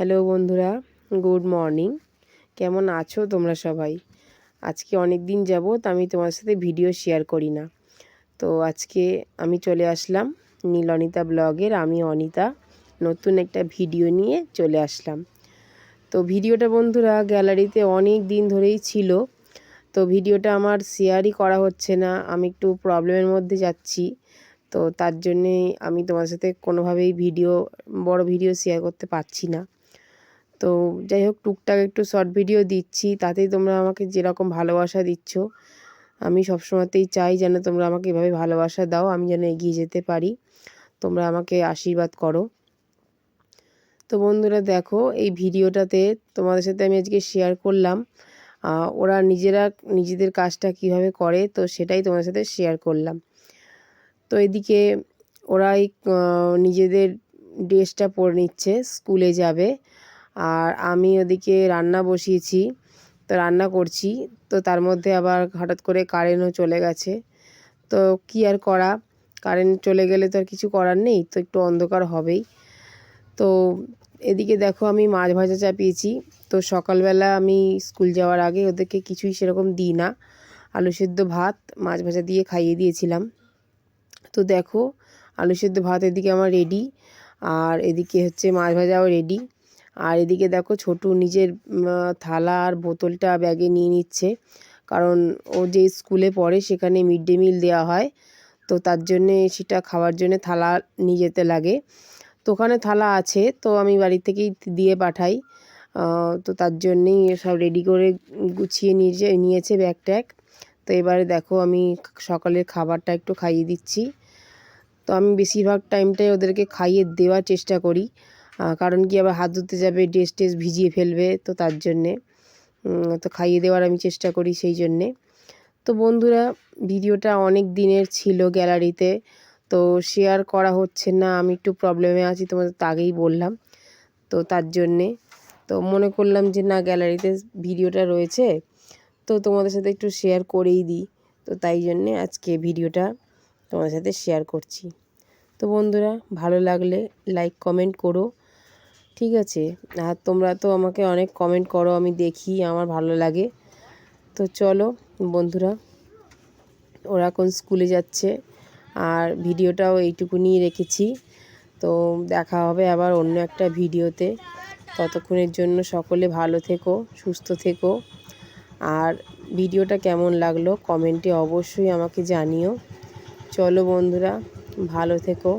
Hello বন্ধুরা, good morning. কেমন আছো তোমরা সবাই? আজকে অনেক দিন যাবত আমি তোমার সাথে ভিডিও শেয়ার করি না। তো আজকে আমি চলে আসলাম নীল অনিতা ব্লগের আমি অনিতা, নতুন একটা ভিডিও নিয়ে চলে আসলাম। তো ভিডিওটা বন্ধুরা গ্যালারিতে অনেক দিন ধরেই ছিল, তো ভিডিওটা আমার শেয়ারই করা হচ্ছে না, আমি একটু প্রবলেমের মধ্যে যাচ্ছি। তো তার জন্যে আমি তোমার সাথে কোনোভাবেই ভিডিও, বড় ভিডিও শেয়ার করতে পারছি না। তো যাই হোক টুকটাক একটু শর্ট ভিডিও দিচ্ছি, তাতেই তোমরা আমাকে যেরকম ভালোবাসা দিচ্ছ, আমি সবসময়তেই চাই যেন তোমরা আমাকে এভাবে ভালোবাসা দাও, আমি যেন এগিয়ে যেতে পারি। তোমরা আমাকে আশীর্বাদ করো। তো বন্ধুরা দেখো, এই ভিডিওটাতে তোমাদের সাথে আমি আজকে শেয়ার করলাম ওরা নিজেরা নিজেদের কাজটা কীভাবে করে, তো সেটাই তোমাদের সাথে শেয়ার করলাম। তো এদিকে ওরাই নিজেদের ড্রেসটা পরে নিচ্ছে স্কুলে যাবে। আর আমি ওদিকে রান্না বসিয়েছি, তো রান্না করছি, তো তার মধ্যে আবার হঠাৎ করে কারেন্টও চলে গেছে। তো কি আর করা? কারেন্ট চলে গেলে তো আর কিছু করার নেই, তো একটু অন্ধকার হবেই। তো এদিকে দেখো আমি মাছ ভাজা চাপিয়েছি, তো সকালবেলা আমি স্কুল যাওয়ার আগে ওদেরকে কিছুই সেরকম দিই না। আলু সেদ্ধ ভাত, মাছ ভাজা দিয়ে খাইয়ে দিয়েছিলাম। তো দেখো, আলু সেদ্ধ ভাত এদিকে আমার রেডি আর এদিকে হচ্ছে মাছ ভাজাও রেডি আর এদিকে দেখো ছোটু নিজের থালা আর বোতলটা ব্যাগে নিয়ে নিচ্ছে। কারণ ও যে স্কুলে পড়ে সেখানে মিড ডে মিল দেওয়া হয়। তো তার জন্যে সেটা খাওয়ার জন্যে থালা নিয়ে যেতে লাগে। তো ওখানে থালা আছে, তো আমি বাড়ি থেকেই দিয়ে পাঠাই। তো তার জন্যেই সব রেডি করে গুছিয়ে নিয়ে নিয়েছে ব্যাগ ট্যাগ। তো এবারে দেখো আমি সকালের খাবারটা একটু খাইয়ে দিচ্ছি। তো আমি বেশিরভাগ টাইমটাই ওদেরকে খাইয়ে দেওয়ার চেষ্টা করি। কারণ কি আবার হাত ধুতে যাবে, ড্রেস টেস ভিজিয়ে ফেলবে, তো তার জন্যে। তো খাইয়ে দেওয়ার আমি চেষ্টা করি সেই জন্যে। তো বন্ধুরা, ভিডিওটা অনেক দিনের ছিল গ্যালারিতে, তো শেয়ার করা হচ্ছে না, আমি একটু প্রবলেমে আছি, তোমাদের তো আগেই বললাম। তো তার জন্যে, তো মনে করলাম যে না, গ্যালারিতে ভিডিওটা রয়েছে, তো তোমাদের সাথে একটু শেয়ার করেই দিই। তো তাই জন্যে আজকে ভিডিওটা তোমাদের সাথে শেয়ার করছি। তো বন্ধুরা, ভালো লাগলে লাইক কমেন্ট করো। ঠিক আছে। আর তোমরা তো আমাকে অনেক কমেন্ট করো, আমি দেখি, আমার ভালো লাগে। তো চলো বন্ধুরা, ওরা কোন স্কুলে যাচ্ছে। আর ভিডিওটাও এইটুকুনি রেখেছি। তো দেখা হবে আবার অন্য একটা ভিডিওতে। ততক্ষণের জন্য সকলে ভালো থেকো, সুস্থ থেকো। আর ভিডিওটা কেমন লাগল কমেন্টে অবশ্যই আমাকে জানিও। চলো বন্ধুরা, ভালো থেকো।